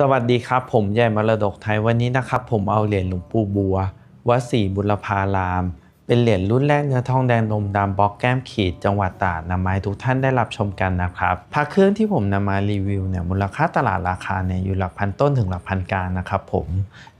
สวัสดีครับ ผมใหญ่มรดกไทยวันนี้นะครับ ผมเอาเหรียญหลวงปู่บัววัดศรีบุรพาราม เป็นเหรียญรุ่นแรกเนื้อทองแดงนมดำบล็อกแก้มขีดจังหวัดตราดนำมาให้ทุกท่านได้รับชมกันนะครับพระเครื่องที่ผมนำมารีวิวเนี่ยมูลค่าตลาดราคาเนี่ยอยู่หลักพันต้นถึงหลักพันกลางนะครับผม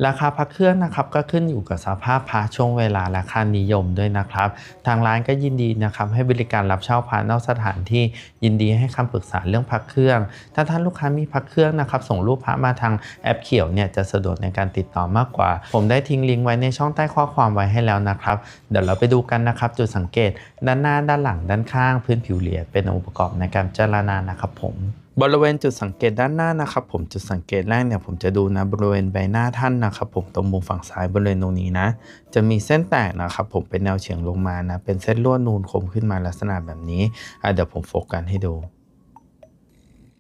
ราคาพระเครื่องนะครับก็ขึ้นอยู่กับสภาพพระช่วงเวลาและค่านิยมด้วยนะครับทางร้านก็ยินดีนะครับให้บริการรับเช่าพระนอกสถานที่ยินดีให้คำปรึกษาเรื่องพระเครื่อง ถ้าท่านลูกค้ามีพระเครื่องนะครับส่งรูปพระมาทางแอปเขียวเนี่ยจะสะดวกในการติดต่อมากกว่า ผมได้ทิ้งลิงก์ไว้ในช่องใต้ข้อความไว้ให้แล้วนะครับดี๋ยวเราไปดูกันนะครับ จุดสังเกตด้านหน้าด้านหลังด้านข้างพื้นผิวเหรียญเป็นองค์ประกอบในการเจรณานะครับผมบริเวณจุดสังเกตด้านหน้านะครับ ผมจุดสังเกตแรกเนี่ยผมจะดูนะบริเวณใบหน้าท่านนะครับผมตรงมุมฝั่งซ้ายบริเวณตรงนี้นะ จะมีเส้นแตกนะครับผมเป็นแนวเฉียงลงมานะเป็นเส้นลวดนูนคมขึ้นมาลักษณะแบบนี้เดี๋ยวผมโฟกัสให้ดู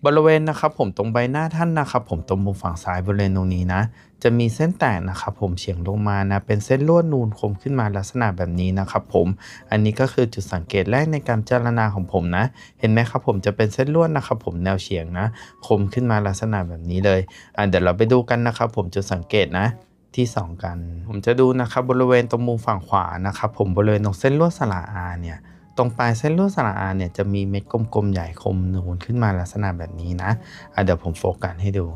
บริเวณนะครับผมตรงใบหน้าท่านนะครับผมตรงมุมฝั่งซ้ายบริเวณตรงนี้นะ จะมีเส้นแตกนะครับผมเฉียงลงมานะเป็นเส้นลวดนูนคมขึ้นมาลักษณะแบบนี้นะครับผมอันนี้ก็คือจุดสังเกตแรกในการเจรณาของผมนะ เห็นไหมครับผมจะเป็นเส้นลวดนะครับผมแนวเฉียงนะคมขึ้นมาลักษณะแบบนี้เลยอะเดี๋ยวเราไปดูกันนะครับผมจุดสังเกตนะที่ 2 กัน ผมจะดูนะครับบริเวณตรงมุมฝั่งขวานะครับผมบริเวณตรงเส้นลวดสระอาเนี่ย ตรงปลายเส้นลวดสระอาเนี่ยจะมีเม็ดกลมๆใหญ่คมนูนขึ้นมาลักษณะแบบนี้นะะเดี๋ยวผมโฟกัสให้ดู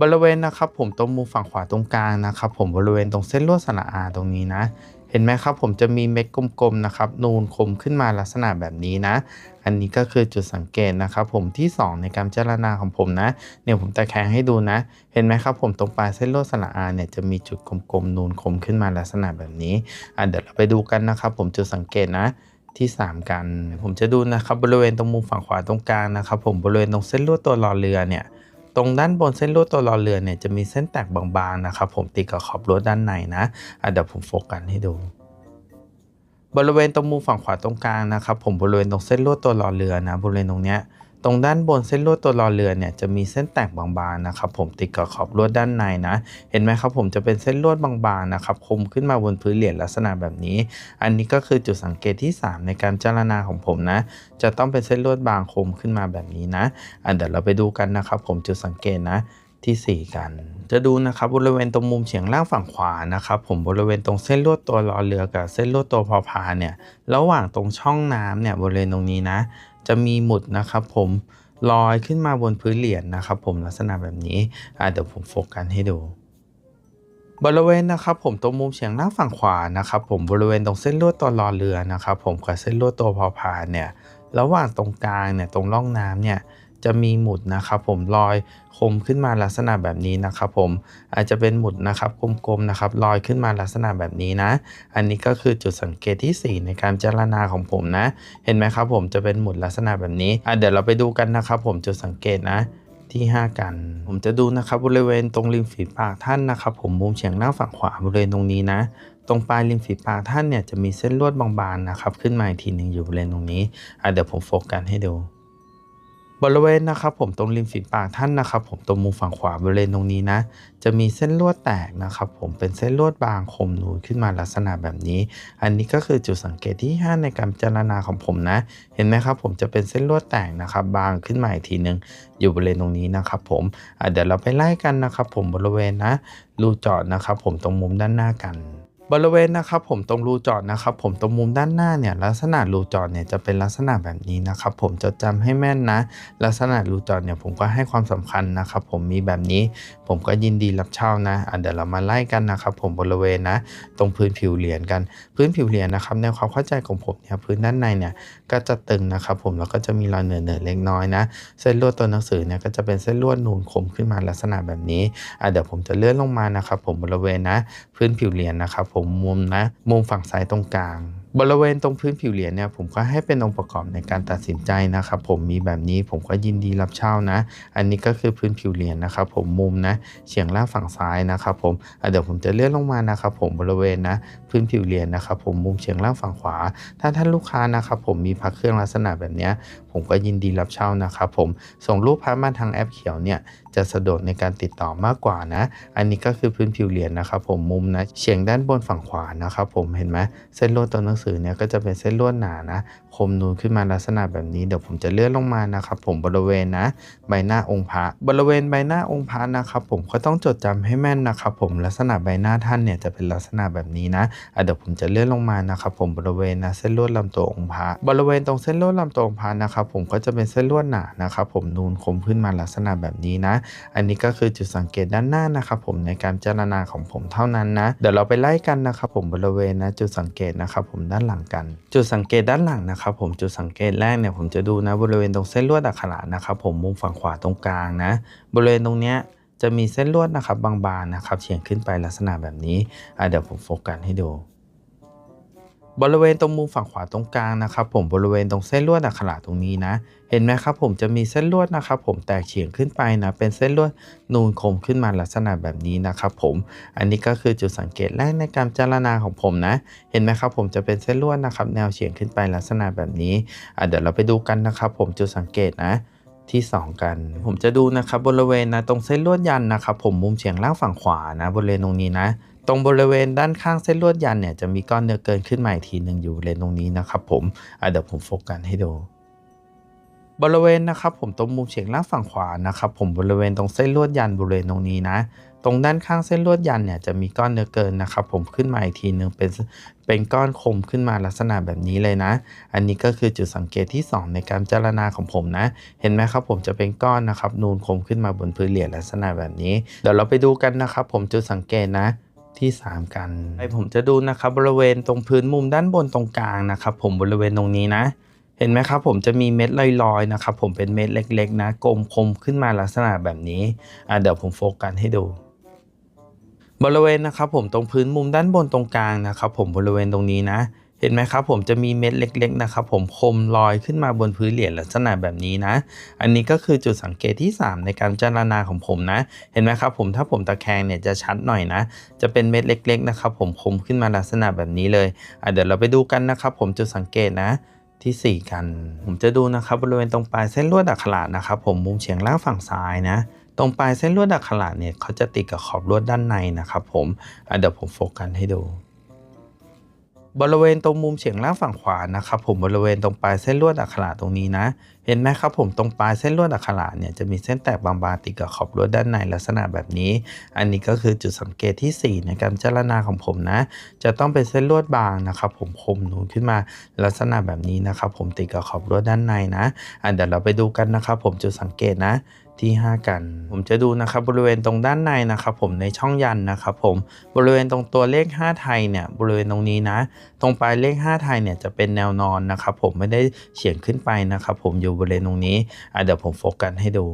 บริเวณนะครับผมตรงมุมฝั่งขวาตรงกลางนะครับผมบริเวณตรงเส้นลวดสระอาตรงนี้นะ เห็นไหมครับผมจะมีเม็ดกลมๆนะครับนูนคมขึ้นมาลักษณะแบบนี้นะ อันนี้ก็คือจุดสังเกตนะครับผมที่ 2 ในการเจรณาของผมนะเนี่ยผมตะแคงให้ดูนะ เห็นไหมครับผมตรงปลายเส้นลวดสระอาเนี่ยจะมีจุดกลมๆนูนคมขึ้นมาลักษณะแบบนี้อะเดี๋ยวเราไปดูกันนะครับผมจุดสังเกตนะที่ 3 กัน ผมจะดูนะครับบริเวณตรงมุมฝั่งขวาตรงกลางนะครับผมบริเวณตรงเส้นลวดตัวรอเรือเนี่ย ตรงด้านบนเส้นลวดตัวรอเรือเนี่ยจะมีเส้นแตกบางๆนะครับผมติดกับขอบลวดด้านในนะอะเดี๋ยวผมโฟกัสให้ดูบริเวณตรงมุมฝั่งขวาตรงกลางนะครับผมบริเวณตรงเส้นลวดตัวรอเรือนะบริเวณตรงเนี้ย ตรงด้านบนเส้นลวดตัวรอเรือเนี่ยจะมีเส้นแตกบางๆนะครับผมติดกับขอบลวดด้านในนะ เห็นไหมครับผมจะเป็นเส้นลวดบางๆนะครับคมขึ้นมาบนพื้นเหรียญลักษณะแบบนี้ อันนี้ก็คือจุดสังเกตที่ 3 ในการเจารณาของผมนะ จะต้องเป็นเส้นลวดบางคมขึ้นมาแบบนี้นะอันเดี๋ยวเราไปดูกันนะครับผมจุดสังเกตนะ ที่ 4 กัน จะดูนะครับบริเวณตรงมุมเฉียงล่างฝั่งขวานะครับผมบริเวณตรงเส้นลวดตัวรอเรือกับเส้นลวดตัวพอพาเนี่ยระหว่างตรงช่องน้ำเนี่ยบริเวณตรงนี้นะ จะมีหมุดนะครับผมลอยขึ้นมาบนพื้นเหรียญนะครับผมลักษณะแบบนี้เดี๋ยวผมโฟกัสให้ดูบริเวณนะครับผมตรงมุมเฉียงล่างฝั่งขวานะครับผมบริเวณตรงเส้นลวดตัวรอเรือนะครับผมกับเส้นลวดตัวพอพานเนี่ยระหว่างตรงกลางเนี่ยตรงร่องน้ำเนี่ย จะมีหมุดนะครับผมลอยคมขึ้นมาลักษณะแบบนี้นะครับผมอาจจะเป็นหมุดนะครับกลมๆนะครับลอยขึ้นมาลักษณะแบบนี้นะ อันนี้ก็คือจุดสังเกตที่ 4 ในการเจรณาของผมนะ เห็นไหมครับผมจะเป็นหมุดลักษณะแบบนี้อะเดี๋ยวเราไปดูกันนะครับผมจุดสังเกตนะที่ 5 กัน ผมจะดูนะครับบริเวณตรงริมฝีปากท่านนะครับ ผมมุมเฉียงล่าฝั่งขวาบริเวณตรงนี้นะ ตรงปลายริมฝีปากท่านเนี่ยจะมีเส้นลวดบางๆนะครับ ขึ้นมาอีกทีหนึ่งอยู่บริเวณตรงนี้อะเดี๋ยวผมโฟกัสให้ดู บริเวณนะครับผมตรงริมฝีปากท่านนะครับ ผมตรงมุมฝั่งขวาบริเวณตรงนี้นะ จะมีเส้นลวดแตกนะครับ ผมเป็นเส้นลวดบางคมนูนขึ้นมาลักษณะแบบนี้ อันนี้ก็คือจุดสังเกตที่ 5 ในการพิจารณาของผมนะ เห็นไหมครับ ผมจะเป็นเส้นลวดแตกนะครับ บางขึ้นมาอีกทีหนึ่งอยู่บริเวณตรงนี้นะครับ ผมเดี๋ยวเราไปไล่กันนะครับ ผมบริเวณนะรูเจาะนะครับ ผมตรงมุมด้านหน้ากัน บริเวณนะครับผมตรงรูจอดนะครับผมตรงมุมด้านหน้าเนี่ยลักษณะรูจอดเนี่ยจะเป็นลักษณะแบบนี้นะครับผมจะจำให้แม่นนะ ลักษณะรูจอดเนี่ยผมก็ให้ความสำคัญนะครับผมมีแบบนี้ผมก็ยินดีรับเช่านะอะเดี๋ยวเรามาไล่กันนะครับผมบริเวณนะ ตรงพื้นผิวเหรียญกัน พื้นผิวเหรียญนะครับในความเข้าใจของผมเนี่ยพื้นด้านในเนี่ยก็จะตึงนะครับผมแล้วก็จะมีรอยเหนือเหนือๆเล็กน้อยนะ เส้นลวดตัวหนังสือเนี่ยก็จะเป็นเส้นลวดนูนคมขึ้นมาลักษณะแบบนี้อะเดี๋ยวผมจะเลื่อนลงมานะครับผมบริเวณนะ พื้นผิวเหรียญนะครับผมมุมนะ มุมฝั่งซ้ายตรงกลาง บริเวณตรงพื้นผิวเหรียญเนี่ยผมก็ให้เป็นองค์ประกอบในการตัดสินใจนะครับผมมีแบบนี้ผมก็ยินดีรับเช่านะ อันนี้ก็คือพื้นผิวเหรียญนะครับผมมุมนะเฉียงล่างฝั่งซ้ายนะครับผมเดี๋ยวผมจะเลื่อนลงมานะครับผมบริเวณนะพื้นผิวเหรียญนะครับผมมุมเฉียงล่างฝั่งขวา ถ้าท่านลูกค้านะครับผมมีพระเครื่องลักษณะแบบนี้ผมก็ยินดีรับเช่านะครับผมส่งรูปพระมาทางแอปเขียวเนี่ย จะสะดวกในการติดต่อมากกว่านะ อันนี้ก็คือพื้นผิวเหรียญนะครับผมมุมนะเฉียงด้านบนฝั่งขวานะครับผมเห็นไหมเส้นลวดตัวหนังสือเนี่ยก็จะเป็นเส้นลวดหนานะคมนูนขึ้นมาลักษณะแบบนี้เดี๋ยวผมจะเลื่อนลงมานะครับผมบริเวณนะใบหน้าองค์พระบริเวณใบหน้าองค์พระนะครับผมก็ต้องจดจำให้แม่นนะครับผมลักษณะใบหน้าท่านเนี่ยจะเป็นลักษณะแบบนี้นะเดี๋ยวผมจะเลื่อนลงมานะครับผมบริเวณนะเส้นลวดลำตัวองค์พระบริเวณตรงเส้นลวดลำตัวองค์พระนะครับผมก็จะเป็นเส้นลวดหนานะครับผมนูนคมขึ้นมาลักษณะแบบนี้นะอันนี้ก็คือจุดสังเกตด้านหน้านะครับผมในการเจรณาของผมเท่านั้นนะเดี๋ยวเราไปไล่กันนะครับผมบริเวณนะจุดสังเกตนะครับผมด้านหลังกัน จุดสังเกตด้านหลังนะครับผมจุดสังเกตแรกเนี่ยผมจะดูนะบริเวณตรงเส้นลวดอักขระนะครับผมมุมฝั่งขวาตรงกลางนะ บริเวณตรงเนี้ยจะมีเส้นลวดนะครับบางๆนะครับเฉียงขึ้นไปลักษณะแบบนี้เดี๋ยวผมโฟกัสให้ดู บริเวณตรงมุมฝั่งขวาตรงกลางนะครับผมบริเวณตรงเส้นลวดอักขระตรงนี้นะ เห็นไหมครับผมจะมีเส้นลวดนะครับผมแตกเฉียงขึ้นไปนะ เป็นเส้นลวดนูนคมขึ้นมาลักษณะแบบนี้นะครับผมอันนี้ก็คือจุดสังเกตแรกในการจารณาของผมนะ เห็นไหมครับผมจะเป็นเส้นลวดนะครับแนวเฉียงขึ้นไปลักษณะแบบนี้อะเดี๋ยวเราไปดูกันนะครับผมจุดสังเกตนะที่ 2 กัน ผมจะดูนะครับบริเวณนะตรงเส้นลวดยันนะครับผมมุมเฉียงล่างฝั่งขวานะบริเวณตรงนี้นะ ตรงบริเวณด้านข้างเส้นลวดยันเนี่ยจะมีก้อนเนื้อเกินขึ้นมาอีกทีหนึ่งอยู่เวณตรงนี้นะครับผมเดี๋ยวผมโฟกัสให้ดูบริเวณนะครับผมตรงมุมเฉียงล่างฝั่งขวานะครับผมบริเวณตรงเส้นลวดยันบริเวณตรงนี้นะ ตรงด้านข้างเส้นลวดยันเนี่ยจะมีก้อนเนื้อเกินนะครับผมขึ้นมาอีกทีหนึ่งเป็นเป็นก้อนคมขึ้นมาลักษณะแบบนี้เลยนะ อันนี้ก็คือจุดสังเกตที่ 2 ในการเจรณาของผมนะ เห็นไหมครับผมจะเป็นก้อนนะครับนูนคมขึ้นมาบนพื้นเหรียญลักษณะแบบนี้ เดี๋ยวเราไปดูกันนะครับผมจุดสังเกตนะ ที่ 3 กันไอผมจะดูนะครับบริเวณตรงพื้นมุมด้านบนตรงกลางนะครับผมบริเวณตรงนี้นะ เห็นไหมครับผมจะมีเม็ดลอยๆนะครับผมเป็นเม็ดเล็กๆ นะกลมคมขึ้นมาลักษณะแบบนี้อะเดี๋ยวผมโฟกัสให้ดูบริเวณนะครับผมตรงพื้นมุมด้านบนตรงกลางนะครับผมบริเวณตรงนี้นะ ห็นไหมครับผมจะมีเม็ดเล็กๆนะครับผมคมลอยขึ้นมาบนพื้นเหรียญลักษณะแบบนี้นะ อันนี้ก็คือจุดสังเกตที่ 3 ในการเจารณาของผมนะ เห็นไหมครับผมถ้าผมตะแคงเนี่ยจะชัดหน่อยนะ จะเป็นเม็ดเล็กๆนะครับผมคมขึ้นมาลักษณะแบบนี้เลยอะเดี๋ยวเราไปดูกันนะครับผมจุดสังเกตนะที่ 4 กัน ผมจะดูนะครับบริเวณตรงปลายเส้นลวดอักขระนะครับผมมุมเฉียงล่างฝั่งซ้ายนะ ตรงปลายเส้นลวดอักขระเนี่ยเขาจะติดกับขอบลวดด้านในนะครับผมเดี๋ยวผมโฟกัสให้ดู บริเวณตรงมุมเฉียงล่างฝั่งขวานะครับผมบริเวณตรงปลายเส้นลวดอักขระตรงนี้นะ เห็นไหมครับผมตรงปลายเส้นลวดอักขระเนี่ยจะมีเส้นแตกบางๆติดกับขอบลวดด้านในลักษณะแบบนี้ อันนี้ก็คือจุดสังเกตที่ 4 ในการเจรณาของผมนะ จะต้องเป็นเส้นลวดบางนะครับผมคมนูนขึ้นมาลักษณะแบบนี้นะครับผมติดกับขอบลวดด้านในนะอะเดี๋ยวเราไปดูกันนะครับผมจุดสังเกตนะ ที่ 5 กัน ผมจะดูนะครับบริเวณตรงด้านในนะครับผมในช่องยันนะครับผมบริเวณตรงตัวเลข 5 ไทยเนี่ยบริเวณตรงนี้นะ ตรงปลายเลข 5 ไทยเนี่ยจะเป็นแนวนอนนะครับผมไม่ได้เฉียงขึ้นไปนะครับผมอยู่บริเวณตรงนี้เดี๋ยวผมโฟกัสให้ดู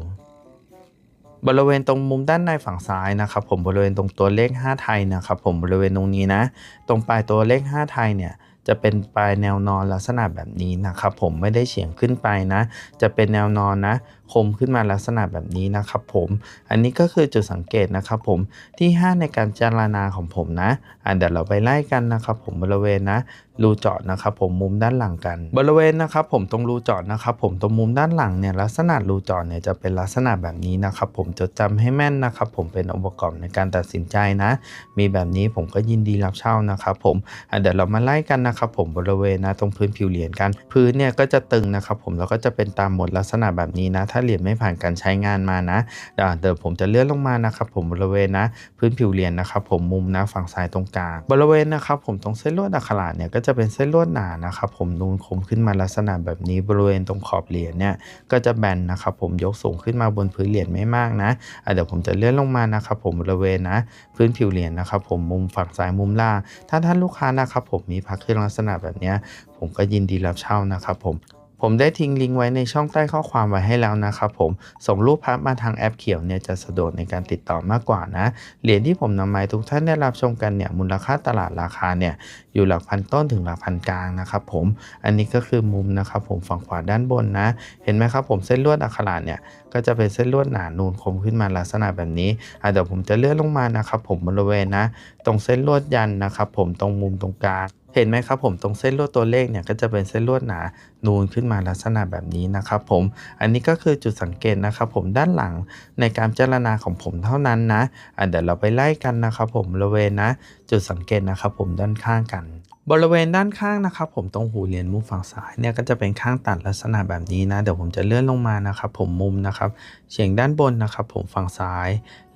บริเวณตรงมุมด้านในฝั่งซ้ายนะครับผมบริเวณตรงตัวเลข 5 ไทยนะครับผมบริเวณตรงนี้นะ ตรงปลายตัวเลข 5 ไทยเนี่ยจะเป็นปลายแนวนอนลักษณะแบบนี้นะครับผมไม่ได้เฉียงขึ้นไปนะ จะเป็นแนวนอนนะ คมขึ้นมาลักษณะแบบนี้นะครับผม อันนี้ก็คือจุดสังเกตนะครับผมที่ 5 ในการจารณาของผมนะอะเดี๋ยวเราไปไล่กันนะครับผมบริเวณนะรูเจาะนะครับผมมุมด้านหลังกัน บริเวณนะครับผมตรงรูเจาะนะครับผมตรงมุมด้านหลังเนี่ยลักษณะรูเจาะเนี่ยจะเป็นลักษณะแบบนี้นะครับผมจดจำให้แม่นนะครับผมเป็นองค์ประกอบในการตัดสินใจนะ มีแบบนี้ผมก็ยินดีรับเช่านะครับผมเดี๋ยวเรามาไล่กันนะครับผมบริเวณนะตรงพื้นผิวเหรียญกัน พื้นเนี่ยก็จะตึงนะครับผมแล้วก็จะเป็นตามหมดลักษณะแบบนี้นะถ้าเหรียญไม่ผ่านการใช้งานมานะเดี๋ยวผมจะเลื่อนลงมานะครับผมบริเวณนะพื้นผิวเหรียญนะครับผมมุมนะฝั่งซ้ายตรงกลางบริเวณนะครับผมตรงเส้นลวดอักขระเนี่ยก็จะเป็นเส้นลวดหนานะครับผมนูนคมขึ้นมาลักษณะแบบนี้บริเวณตรงขอบเหรียญเนี่ยก็จะแบนนะครับผมยกสูงขึ้นมาบนพื้นเหรียญไม่มากนะเดี๋ยวผมจะเลื่อนลงมานะครับผมบริเวณนะพื้นผิวเหรียญนะครับผมมุมฝั่งซ้ายมุมล่างถ้าท่านลูกค้านะครับผมมีพักเครื่องลักษณะแบบนี้ผมก็ยินดีรับเช่านะครับผม ผมได้ทิ้งลิงก์ไว้ในช่องใต้ข้อความไว้ให้แล้วนะครับผม ส่งรูปพระมาทางแอปเขียวเนี่ยจะสะดวกในการติดต่อมากกว่านะ เหรียญที่ผมนำมาให้ทุกท่านได้รับชมกันเนี่ยมูลค่าตลาดราคาเนี่ยอยู่หลักพันต้นถึงหลักพันกลางนะครับผม อันนี้ก็คือมุมนะครับผมฝั่งขวาด้านบนนะ เห็นไหมครับผมเส้นลวดอักขระเนี่ยก็จะเป็นเส้นลวดหนานูนคมขึ้นมาลักษณะแบบนี้อะเดี๋ยวผมจะเลื่อนลงมานะครับผมบริเวณนะ ตรงเส้นลวดยันนะครับผมตรงมุมตรงกลาง เห็นไหมครับผมตรงเส้นลวดตัวเลขเนี่ยก็จะเป็นเส้นลวดหนานูนขึ้นมาลักษณะแบบนี้นะครับผมอันนี้ก็คือจุดสังเกตนะครับผมด้านหลังในการพิจารณาของผมเท่านั้นนะอะเดี๋ยวเราไปไล่กันนะครับผมบริเวณนะ จุดสังเกตนะครับผมด้านข้างกัน บริเวณด้านข้างนะครับ ผมตรงหูเหรียญมุมฝั่งซ้ายเนี่ยก็จะเป็นข้างตัดลักษณะแบบนี้นะ เดี๋ยวผมจะเลื่อนลงมานะครับ ผมมุมนะครับเฉียงด้านบนนะครับ ผมฝั่งซ้าย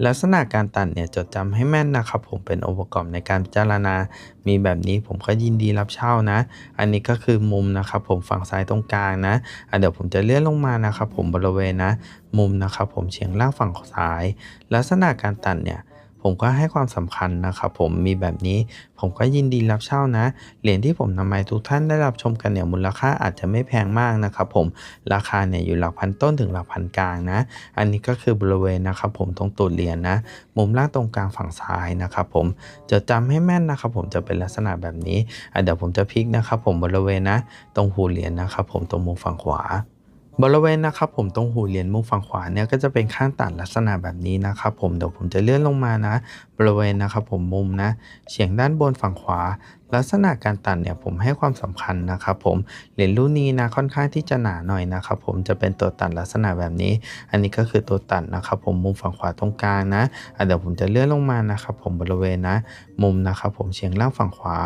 ลักษณะการตัดเนี่ยจดจำให้แม่นนะครับ ผมเป็นองค์ประกอบในการพิจารณา มีแบบนี้ผมก็ยินดีรับเช่านะ อันนี้ก็คือมุมนะครับ ผมฝั่งซ้ายตรงกลางนะเดี๋ยวผมจะเลื่อนลงมานะครับ ผมบริเวณนะ มุมนะครับ ผมเฉียงล่างฝั่งซ้าย ลักษณะการตัดเนี่ย ผมก็ให้ความสำคัญนะครับผมมีแบบนี้ผมก็ยินดีรับเช่านะ เหรียญที่ผมนำมาให้ทุกท่านได้รับชมกันเนี่ยมูลค่าอาจจะไม่แพงมากนะครับผมราคาเนี่ยอยู่หลักพันต้นถึงหลักพันกลางนะ อันนี้ก็คือบริเวณนะครับผมตรงตูดเหรียญนะมุมล่างตรงกลางฝั่งซ้ายนะครับผมจะจำให้แม่นนะครับผมจะเป็นลักษณะแบบนี้เดี๋ยวผมจะพลิกนะครับผมบริเวณนะ ตรงหูเหรียญนะครับผมตรงมุมฝั่งขวา บริเวณนะครับผมตรงหูเหรียญมุมฝั่งขวาเนี่ยก็จะเป็นข้างตัดลักษณะแบบนี้นะครับผมเดี๋ยวผมจะเลื่อนลงมานะ บริเวณนะครับผมมุมนะเฉียงด้านบนฝั่งขวา ลักษณะการตัดเนี่ยผมให้ความสำคัญนะครับผมเหรียญรุ่นนี้นะค่อนข้างที่จะหนาหน่อยนะครับผมจะเป็นตัวตัดลักษณะแบบนี้ อันนี้ก็คือตัวตัดนะครับผมมุมฝั่งขวาตรงกลางนะเดี๋ยวผมจะเลื่อนลงมานะครับผมบริเวณนะ มุมนะครับผมเฉียงล่างฝั่งขวา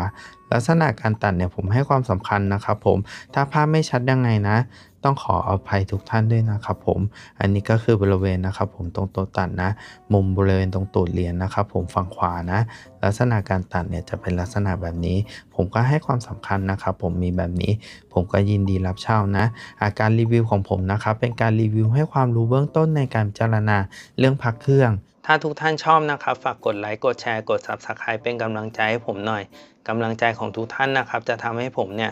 ลักษณะการตัดเนี่ยผมให้ความสำคัญนะครับผมถ้าภาพไม่ชัดยังไงนะ ต้องขออภัยทุกท่านด้วยนะครับผมอันนี้ก็คือบริเวณนะครับผมตรงตัวตัดนะ มุมบริเวณตรงตูดเหรียญนะครับผมฝั่งขวานะ ลักษณะการตัดเนี่ยจะเป็นลักษณะแบบนี้ ผมก็ให้ความสำคัญนะครับผมมีแบบนี้ ผมก็ยินดีรับเช่านะ อาการรีวิวของผมนะครับเป็นการรีวิวให้ความรู้เบื้องต้นในการพิจารณาเรื่องพักเครื่องถ้าทุกท่านชอบนะครับ ฝากกดไลค์กดแชร์กด Subscribe เป็นกำลังใจให้ผมหน่อยกำลังใจของทุกท่านนะครับ จะทำให้ผมเนี่ย